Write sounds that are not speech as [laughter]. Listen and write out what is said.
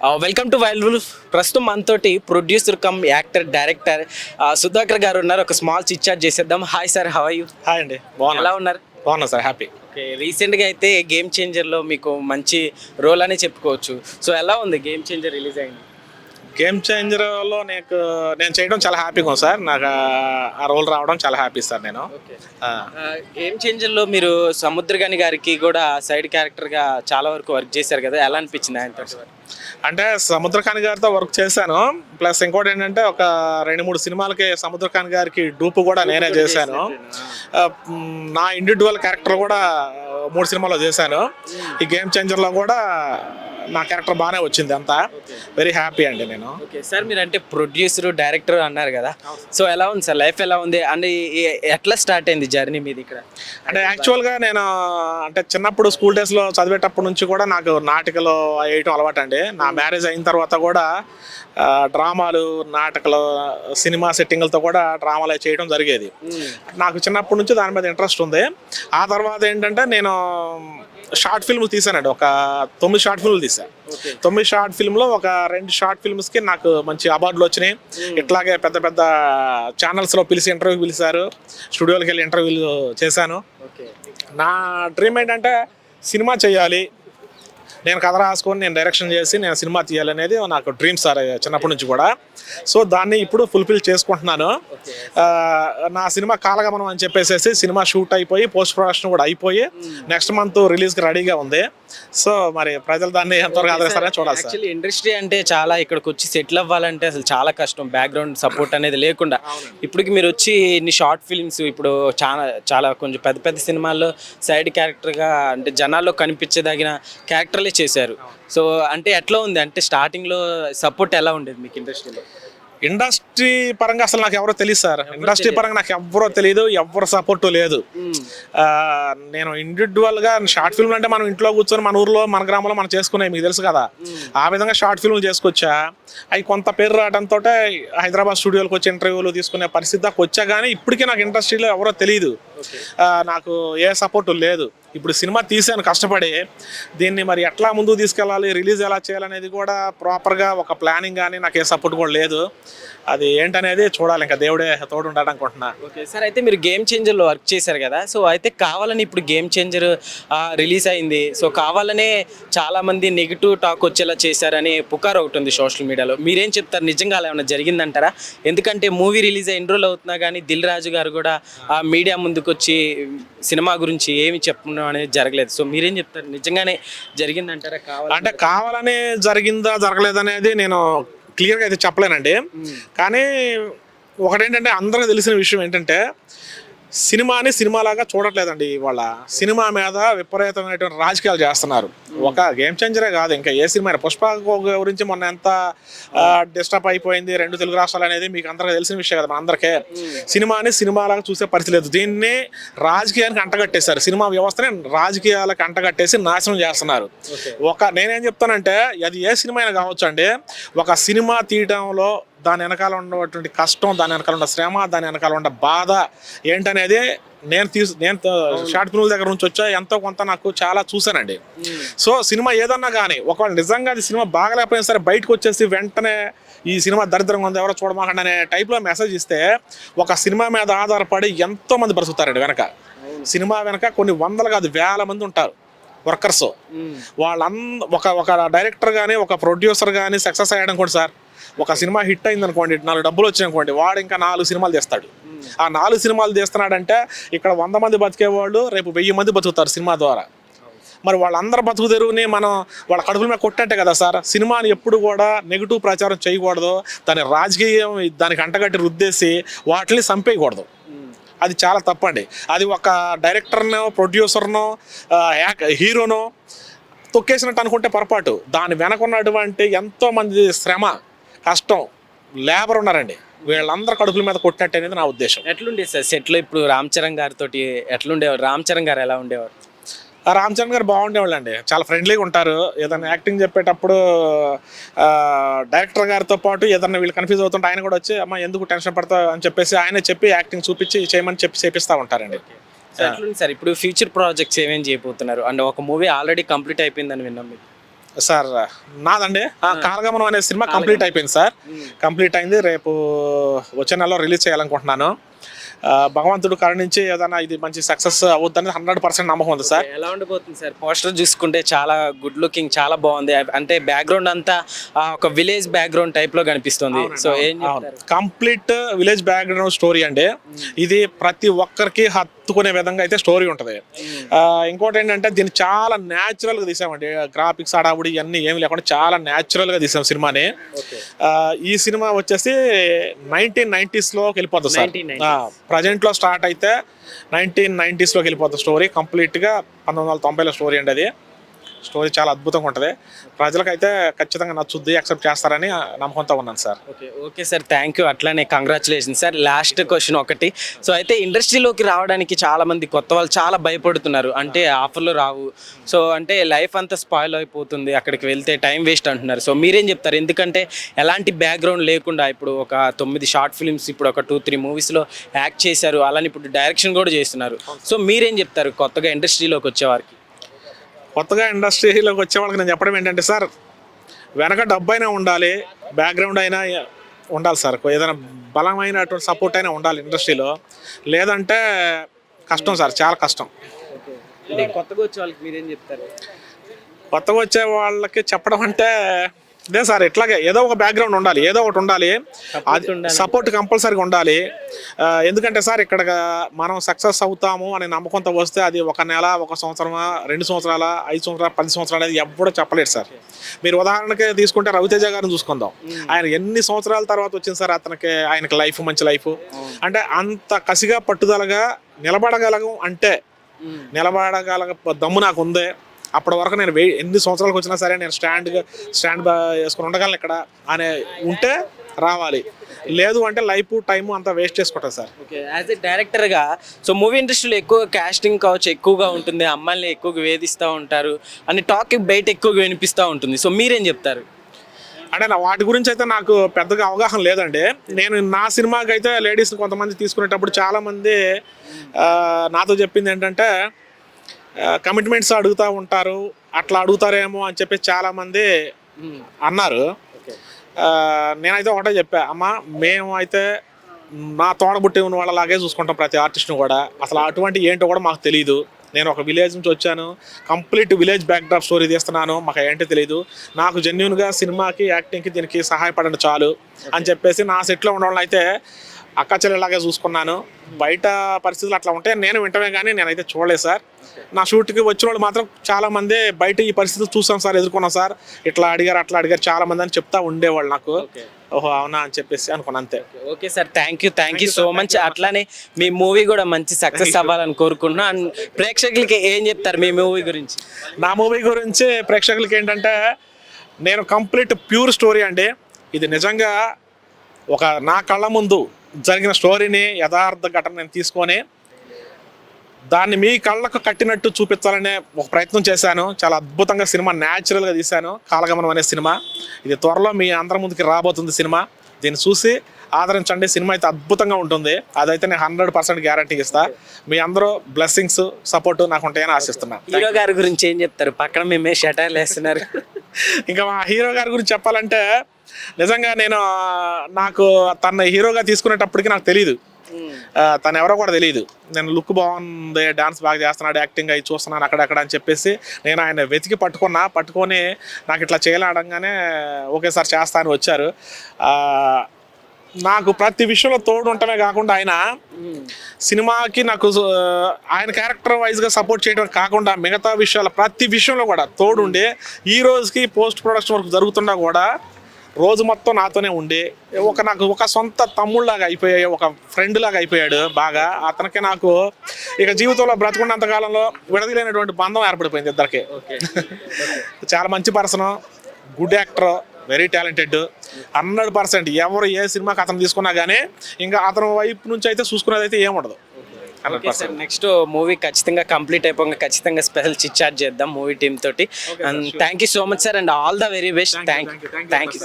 Welcome to wild wolf ప్రస్తుతం మనతోటి producer cum actor director Sudhakar garu ఉన్నారు. ఒక స్మాల్ చిట్ చాట్ చేసేద్దాం. Hi sir how you hi అండి. బాగున్నా. ఎలా ఉన్నారు? బాగున్నా సార్ హ్యాపీ ఓకే రీసెంట్గా అయితే గేమ్ చేంజర్లో మీకు మంచి రోల్ అనే చెప్పుకోవచ్చు. సో ఎలా ఉంది? గేమ్ చేంజర్ రిలీజ్ అయింది. గేమ్ చేంజర్లో నీకు నేను చేయడం చాలా హ్యాపీగా ఉంది సార్. నాకు ఆ- రోల్ రావడం చాలా హ్యాపీ సార్ నేను. గేమ్ చేంజర్లో మీరు సముద్రగాని గారికి కూడా సైడ్ క్యారెక్టర్గా చాలా వరకు వర్క్ చేశారు కదా. ఎలా అనిపించింది ఆయనతో అంటే సముద్రకాని గారితో వర్క్ చేశాను. ప్లస్ ఇంకోటి ఏంటంటే ఒక రెండు మూడు సినిమాలకి సముద్రకాని గారికి డూపు కూడా నేనే చేశాను. నా ఇండివిజువల్ క్యారెక్టర్ కూడా మూడు సినిమాలో చేశాను. ఈ గేమ్ చేంజర్లో కూడా నా క్యారెక్టర్ బాగానే వచ్చింది అంతా. వెరీ హ్యాపీ అండి నేను. ఓకే సార్ మీరు అంటే ప్రొడ్యూసర్ డైరెక్టర్ అన్నారు కదా. సో ఎలా ఉంది సార్? లైఫ్ ఎలా ఉంది? అండ్ ఎట్లా స్టార్ట్ అయింది జర్నీ మీది ఇక్కడ? అంటే యాక్చువల్గా నేను అంటే చిన్నప్పుడు స్కూల్ డేస్లో చదివేటప్పటి నుంచి కూడా నాకు నాటికలు వేయటం అలవాటు అండి నా మ్యారేజ్ అయిన తర్వాత కూడా డ్రామాలు నాటకాలు సినిమా సెట్టింగ్లతో కూడా డ్రామాలు చేయడం జరిగేది. నాకు చిన్నప్పటి నుంచి దాని మీద ఇంట్రెస్ట్ ఉంది. ఆ తర్వాత ఏంటంటే నేను షార్ట్ ఫిల్మ్ తీసానండి. ఒక తొమ్మిది షార్ట్ ఫిల్మ్లు తీసాను తొమ్మిది షార్ట్ ఫిల్మ్లో ఒక రెండు షార్ట్ ఫిల్మ్స్కి నాకు మంచి అవార్డులు వచ్చినాయి. ఇట్లాగే పెద్ద పెద్ద ఛానల్స్లో పిలిచి ఇంటర్వ్యూ పిలిచారు. స్టూడియోకి వెళ్ళి ఇంటర్వ్యూలు చేశాను. నా డ్రీమ్ ఏంటంటే సినిమా చేయాలి. నేను కథ రాసుకొని నేను డైరెక్షన్ చేసి నేను సినిమా తీయాలనేది నాకు డ్రీమ్ సార్ చిన్నప్పటి నుంచి కూడా. సో దాన్ని ఇప్పుడు ఫుల్ఫిల్ చేసుకుంటున్నాను. నా సినిమా కాలగమనం అని చెప్పేసి సినిమా షూట్ అయిపోయి పోస్ట్ ప్రొడక్షన్ కూడా అయిపోయి నెక్స్ట్ మంత్ రిలీజ్కి రెడీగా ఉంది. సో మరి ప్రజలు దాన్ని ఎంతవరకు ఆదరిస్తారని చూడాలి సార్. ఇండస్ట్రీ అంటే చాలా ఇక్కడికి వచ్చి సెటిల్ అవ్వాలంటే అసలు చాలా కష్టం. బ్యాక్గ్రౌండ్ సపోర్ట్ అనేది లేకుండా. ఇప్పటికి మీరు వచ్చి ఇన్ని షార్ట్ ఫిల్మ్స్ ఇప్పుడు చాలా చాలా కొంచెం పెద్ద పెద్ద సినిమాల్లో సైడ్ క్యారెక్టర్గా అంటే జనాల్లో కనిపించదగిన క్యారెక్టర్లే చేశారు. సో అంటే ఎట్లా ఉంది? అంటే స్టార్టింగ్లో సపోర్ట్ ఎలా ఉండేది మీకు ఇండస్ట్రీలో? ఇండస్ట్రీ పరంగా అసలు నాకు ఎవరో తెలియదు సార్. ఇండస్ట్రీ పరంగా నాకు ఎవరో తెలియదు ఎవరు సపోర్ట్ లేదు. నేను ఇండివిజువల్గా షార్ట్ ఫిల్మ్ అంటే మనం ఇంట్లో కూర్చొని మన ఊర్లో మన గ్రామంలో మనం చేసుకునే మీకు తెలుసు కదా. ఆ విధంగా షార్ట్ ఫిల్మ్ చేసుకొచ్చా. అవి కొంత పేరు రావడంతో హైదరాబాద్ స్టూడియోలకు వచ్చి ఇంటర్వ్యూలు తీసుకునే పరిస్థితి దాకా వచ్చా కానీ ఇప్పటికీ నాకు ఇండస్ట్రీలో ఎవరో తెలియదు నాకు ఏ సపోర్ట్ లేదు. ఇప్పుడు సినిమా తీసాను కష్టపడి దీన్ని మరి ఎట్లా ముందుకు తీసుకెళ్ళాలి రిలీజ్ ఎలా చేయాలనేది కూడా ప్రాపర్గా ఒక ప్లానింగ్ కానీ నాకు ఏ సపోర్ట్ కూడా లేదు. అది ఏంటనేది చూడాలి ఇంకా దేవుడే తోడు ఉండడం అనుకుంటున్నా. ఓకే సార్ అయితే మీరు గేమ్ చేంజర్లో వర్క్ చేశారు కదా సో అయితే కావాలని ఇప్పుడు గేమ్ చేంజర్ రిలీజ్ అయింది. సో కావాలనే చాలా మంది నెగిటివ్ టాక్ వచ్చేలా చేశారని పుకార్ ఒకటి ఉంది సోషల్ మీడియాలో మీరేం చెప్తారు? నిజంగా అలా ఏమైనా జరిగిందంటారా? ఎందుకంటే మూవీ రిలీజ్ అయిన రోజులు అవుతున్నా కానీ దిల్ రాజు గారు కూడా ఆ మీడియా ముందుకు వచ్చి సినిమా గురించి ఏమి చెప్పడం అనేది జరగలేదు. సో మీరేం చెప్తారు? నిజంగానే జరిగిందంటారా? కావాలి? అంటే కావాలనే జరిగిందా జరగలేదనేది నేను క్లియర్గా అయితే చెప్పలేనండి. కానీ ఒకటేంటంటే అందరికీ తెలిసిన విషయం ఏంటంటే సినిమాని సినిమాలాగా చూడట్లేదండి ఇవాళ. సినిమా మీద విపరీతమైనటువంటి రాజకీయాలు చేస్తున్నారు. ఒక గేమ్ చేంజరే కాదు ఇంకా ఏ సినిమా. పుష్ప గురించి మొన్న ఎంత డిస్టర్బ్ అయిపోయింది రెండు తెలుగు రాష్ట్రాలు అనేది మీకు అందరికీ తెలిసిన విషయం కదా మన అందరికీ. సినిమాని సినిమాలాగా చూసే పరిస్థితి లేదు. దీన్ని రాజకీయానికి అంటగట్టేశారు. సినిమా వ్యవస్థని రాజకీయాలకు అంటగట్టేసి నాశనం చేస్తున్నారు. ఒక నేనేం చెప్తానంటే అది ఏ సినిమా అయినా కావచ్చు అండి ఒక సినిమా తీయడంలో దాని వెనకాల ఉన్నటువంటి కష్టం దాని వెనకాల ఉన్న శ్రమ దాని వెనకాల ఉన్న బాధ ఏంటనేది నేను తీసు నేను షార్ట్ ఫిల్మ్ దగ్గర నుంచి వచ్చా ఎంతో కొంత నాకు చాలా చూశానండి. సో సినిమా ఏదన్నా కానీ ఒకవేళ నిజంగా అది సినిమా బాగలేకపోయినా సరే బయటకు వచ్చేసి వెంటనే ఈ సినిమా దరిద్రంగా ఉంది ఎవరో చూడమాకండి అనే టైప్లో మెసేజ్ ఇస్తే ఒక సినిమా మీద ఆధారపడి ఎంతో మంది బ్రతుకుతారండి వెనక. సినిమా వెనక కొన్ని వందలు కాదు వేల మంది ఉంటారు వర్కర్స్. వాళ్ళంద ఒక ఒక డైరెక్టర్ కానీ ఒక ప్రొడ్యూసర్ కానీ సక్సెస్ అయ్యాడు అనుకోండి సార్ ఒక సినిమా హిట్ అయింది అనుకోండి నాలుగు డబ్బులు వచ్చాయనుకోండి వాడు ఇంకా నాలుగు సినిమాలు తీస్తాడు ఆ నాలుగు సినిమాలు తీస్తున్నాడంటే ఇక్కడ వంద మంది బతికేవాళ్ళు రేపు వెయ్యి మంది బతుకుతారు సినిమా ద్వారా. మరి వాళ్ళందరూ బతుకు తెరువుని మనం వాళ్ళ కడుపుల మీద కొట్టే కదా సార్. సినిమాని ఎప్పుడు కూడా నెగిటివ్ ప్రచారం చేయకూడదు. దాని రాజకీయం దానికి అంటగట్టి రుద్దేసి వాటిని చంపేయకూడదు. అది చాలా తప్పండి. అది ఒక డైరెక్టర్నో ప్రొడ్యూసర్నో యాక్ హీరోనో తొక్కేసినట్టు అనుకుంటే పొరపాటు. దాని వెనకున్నటువంటి ఎంతోమంది శ్రమ కష్టం. లేబర్ ఉన్నారండి. వీళ్ళందరూ కడుపుల మీద కొట్టినట్టు అనేది నా ఉద్దేశం. ఎట్లుండే సార్ సెట్లో ఇప్పుడు రామ్ చరణ్ గారితో ఎట్లుండేవారు? రామ్ చరణ్ గారు ఎలా ఉండేవారు? రామ్ చరణ్ గారు బాగుండేవాళ్ళు అండి చాలా ఫ్రెండ్లీగా ఉంటారు. ఏదైనా యాక్టింగ్ చెప్పేటప్పుడు డైరెక్టర్ గారితో పాటు ఏదైనా వీళ్ళు కన్ఫ్యూజ్ అవుతుంటే ఆయన కూడా వచ్చి అమ్మ ఎందుకు టెన్షన్ పడతావు అని చెప్పేసి ఆయనే చెప్పి యాక్టింగ్ చూపించి చేయమని చెప్పి చేపిస్తూ ఉంటారండి. సార్ ఇప్పుడు ఫ్యూచర్ ప్రాజెక్ట్స్ ఏమేమి చేయబోతున్నారు? అండ్ ఒక మూవీ ఆల్రెడీ కంప్లీట్ అయిపోయిందని విన్నాం మీరు సార్ నాదండి. ఆ, కాలగమనం అనే సినిమా కంప్లీట్ అయిపోయింది సార్. కంప్లీట్ అయింది. రేపు వచ్చే నెలలో రిలీజ్ చేయాలనుకుంటున్నాను. భగవంతుడు కరుణించి ఏదైనా ఇది మంచి సక్సెస్ అవుద్దని హండ్రెడ్ పర్సెంట్ నమ్మకం ఉంది సార్. ఎలా ఉండబోతుంది సార్? పోస్టర్ చూసుకుంటే చాలా గుడ్ లుకింగ్ చాలా బాగుంది. అంటే బ్యాక్గ్రౌండ్ అంతా ఒక విలేజ్ బ్యాక్గ్రౌండ్ టైప్లో కనిపిస్తుంది. సో ఏం కంప్లీట్ విలేజ్ బ్యాక్గ్రౌండ్ స్టోరీ అండి ఇది ప్రతి ఒక్కరికి హత్తుకునే విధంగా అయితే స్టోరీ ఉంటుంది. ఇంకోటి ఏంటంటే దీన్ని చాలా న్యాచురల్గా తీసామండి. గ్రాఫిక్స్ అడావుడి ఇవన్నీ ఏమి లేకుండా చాలా న్యాచురల్గా తీసాం సినిమాని. ఈ సినిమా వచ్చేసి నైన్టీన్ నైన్టీస్లోకి వెళ్ళిపోతుంది సార్. ప్రజెంట్లో స్టార్ట్ అయితే నైన్టీన్ నైంటీస్లోకి వెళ్ళిపోతుంది స్టోరీ. కంప్లీట్గా పంతొమ్మిది వందల తొంభైలో స్టోరీ అండి అది. స్టోరీ చాలా అద్భుతంగా ఉంటుంది. ప్రజలకైతే ఖచ్చితంగా నచ్చుద్ది యాక్సెప్ట్ చేస్తారని నమ్మకంతో ఉన్నాను sir. Okay okay sir thank you అట్లానే కంగ్రాచులేషన్ సార్. లాస్ట్ క్వశ్చన్ ఒకటి. సో అయితే ఇండస్ట్రీలోకి రావడానికి చాలా మంది కొత్త వాళ్ళు చాలా భయపడుతున్నారు. అంటే ఆఫర్లు రావు. సో అంటే లైఫ్ అంతా స్పాయిల్ అయిపోతుంది. అక్కడికి వెళ్తే టైం వేస్ట్ అంటున్నారు. సో మీరేం చెప్తారు? ఎందుకంటే ఎలాంటి బ్యాక్గ్రౌండ్ లేకుండా ఇప్పుడు ఒక తొమ్మిది షార్ట్ ఫిల్మ్స్ ఇప్పుడు ఒక టూ త్రీ మూవీస్లో యాక్ట్ చేశారు. అలానే ఇప్పుడు డైరెక్షన్ కూడా చేస్తున్నారు. సో మీరేం చెప్తారు కొత్తగా ఇండస్ట్రీలోకి వచ్చేవారికి కొత్తగా ఇండస్ట్రీలోకి వచ్చే వాళ్ళకి నేను చెప్పడం ఏంటంటే సార్ వెనక డబ్బు అయినా ఉండాలి బ్యాక్గ్రౌండ్ అయినా ఉండాలి సార్. ఏదైనా బలమైనటువంటి సపోర్ట్ అయినా ఉండాలి ఇండస్ట్రీలో. లేదంటే కష్టం సార్ చాలా కష్టం. కొత్తగా వచ్చే వాళ్ళకి మీరేం చెప్తారు? కొత్తగా వచ్చే వాళ్ళకి చెప్పడం అంటే ఇదే సార్ ఇట్లాగే ఏదో ఒక బ్యాక్గ్రౌండ్ ఉండాలి ఏదో ఒకటి ఉండాలి. అది. సపోర్ట్ కంపల్సరీగా ఉండాలి. ఎందుకంటే సార్ ఇక్కడ మనం సక్సెస్ అవుతాము అనే నమ్మకంతో వస్తే అది ఒక నెల ఒక సంవత్సరమా రెండు సంవత్సరాల ఐదు సంవత్సరాలు పది సంవత్సరాలు అనేది ఎప్పుడూ చెప్పలేరు సార్. మీరు ఉదాహరణకి తీసుకుంటే రవితేజ గారిని చూసుకుందాం. ఆయన ఎన్ని సంవత్సరాల తర్వాత వచ్చింది సార్ అతనికి ఆయనకి లైఫ్ మంచి లైఫ్ అంటే అంత కసిగా పట్టుదలగా నిలబడగలగం అంటే నిలబడగల దమ్ము నాకు ఉంది. అప్పటి వరకు నేను వెయి ఎన్ని సంవత్సరాలకు వచ్చినా సరే నేను స్టాండ్ స్టాండ్ వేసుకుని ఉండగలను ఇక్కడ. అనే ఉంటే రావాలి. లేదు అంటే లైఫ్ టైం అంతా వేస్ట్ చేసుకుంటాను సార్. ఓకే యాజ్ ఎ డైరెక్టర్గా సో మూవీ ఇండస్ట్రీలో ఎక్కువ కాస్టింగ్ కావచ్చు ఎక్కువగా ఉంటుంది. అమ్మాయిల్ని ఎక్కువగా వేధిస్తూ ఉంటారు. అని టాక్ బయట ఎక్కువగా వినిపిస్తూ ఉంటుంది. సో మీరేం చెప్తారు? అంటే నా వాటి గురించి అయితే నాకు పెద్దగా అవగాహన లేదండి. నేను నా సినిమాకి అయితే లేడీస్ కొంతమంది తీసుకునేటప్పుడు చాలామంది నాతో చెప్పింది ఏంటంటే కమిట్మెంట్స్ అడుగుతూ ఉంటారు అట్లా అడుగుతారేమో అని చెప్పి చాలామంది అన్నారు. ఆ, నేనైతే ఒకటే చెప్పా అమ్మ మేము అయితే నా తోడబుట్టి ఉన్న వాళ్ళలాగే చూసుకుంటాం ప్రతి ఆర్టిస్ట్ని కూడా. అసలు అటువంటి ఏంటో కూడా మాకు తెలియదు నేను ఒక విలేజ్ నుంచి వచ్చాను కంప్లీట్ విలేజ్ బ్యాక్డ్రాప్ స్టోరీ తీస్తున్నాను మాకు ఏంటో తెలియదు నాకు జెన్యున్గా సినిమాకి యాక్టింగ్కి దీనికి సహాయపడండి చాలు అని చెప్పేసి నా సెట్లో ఉన్న అయితే అక్క చెల్లెలాగే చూసుకున్నాను. బయట పరిస్థితులు అట్లా ఉంటే నేను వింటమే కానీ నేనైతే చూడలేదు సార్. నా షూట్కి వచ్చిన వాళ్ళు మాత్రం చాలా మంది బయట ఈ పరిస్థితులు చూసాం సార్ ఎదుర్కొన్నాం సార్. ఇట్లా అడిగారు అట్లా అడిగారు చాలా మంది అని చెప్తా ఉండేవాళ్ళు నాకు. ఓహో అవునా అని చెప్పేసి అనుకున్నా అంతే. Okay sir. Thank you thank you so much అట్లానే మీ మూవీ కూడా మంచి సక్సెస్ అవ్వాలని కోరుకుంటున్నా. అండ్ ప్రేక్షకులకి ఏం చెప్తారు మీ మూవీ గురించి? నా మూవీ గురించి ప్రేక్షకులకి ఏంటంటే నేను కంప్లీట్ ప్యూర్ స్టోరీ అండి. ఇది నిజంగా ఒక నా కళ్ళ ముందు జరిగిన స్టోరీని యథార్థ ఘటన నేను తీసుకొని దాన్ని మీ కళ్ళకు కట్టినట్టు చూపించాలనే ఒక ప్రయత్నం చేశాను. చాలా అద్భుతంగా సినిమా న్యాచురల్గా తీశాను. కాలగమనం అనే సినిమా. ఇది త్వరలో మీ అందరి ముందుకి రాబోతుంది సినిమా. దీన్ని చూసి ఆదరించండి. సినిమా అయితే అద్భుతంగా ఉంటుంది. అదైతే నేను హండ్రెడ్ పర్సెంట్ గ్యారంటీ ఇస్తా. మీ అందరూ బ్లెస్సింగ్స్ సపోర్ట్ నాకు ఉంటాయని ఆశిస్తున్నా. హీరో గారి గురించి ఏం చెప్తారు? పక్కన మేమే షటర్లు వేస్తున్నారు. ఇంకా మా హీరో గారి గురించి చెప్పాలంటే నిజంగా నేను నాకు తన హీరోగా తీసుకునేటప్పటికి నాకు తెలియదు తను ఎవరో కూడా తెలియదు నేను లుక్ బాగుంది డాన్స్ బాగా చేస్తున్నాడు యాక్టింగ్ అవి చూస్తున్నాను అక్కడక్కడ అని చెప్పేసి నేను ఆయన వెతికి పట్టుకున్నా పట్టుకొని నాకు ఇట్లా చేయాలనగానే ఓకే సార్ చేస్తా అని వచ్చారు నాకు ప్రతి విషయంలో తోడు ఉండటమే కాకుండా ఆయన సినిమాకి నాకు ఆయన క్యారెక్టర్ వైజ్గా సపోర్ట్ చేయడం కాకుండా మిగతా విషయాల ప్రతి విషయంలో కూడా తోడుండి ఈ రోజుకి పోస్ట్ ప్రొడక్షన్ వర్క్ జరుగుతున్నా కూడా రోజు మొత్తం నాతోనే ఉండి ఒక నాకు ఒక సొంత తమ్ముళ్ళలాగా అయిపోయాయి ఒక ఫ్రెండ్ లాగా అయిపోయాడు బాగా. అతనికి నాకు ఇక జీవితంలో బ్రతుకున్నంత కాలంలో విడదీలేనటువంటి బంధం ఏర్పడిపోయింది ఇద్దరికి. [laughs] చాలా మంచి person good actor very talented. Hundred percent ఎవరు ఏ సినిమాకి అతను తీసుకున్నా కానీ ఇంకా అతని వైపు నుంచి అయితే చూసుకునేది అయితే ఏముండదు సార్ నెక్స్ట్ మూవీ ఖచ్చితంగా కంప్లీట్ అయిపోగా ఖచ్చితంగా స్పెషల్ చిట్ చార్జ్ చేద్దాం మూవీ టీమ్ తోటి. And thank you so much sir and all the very best thank you thank you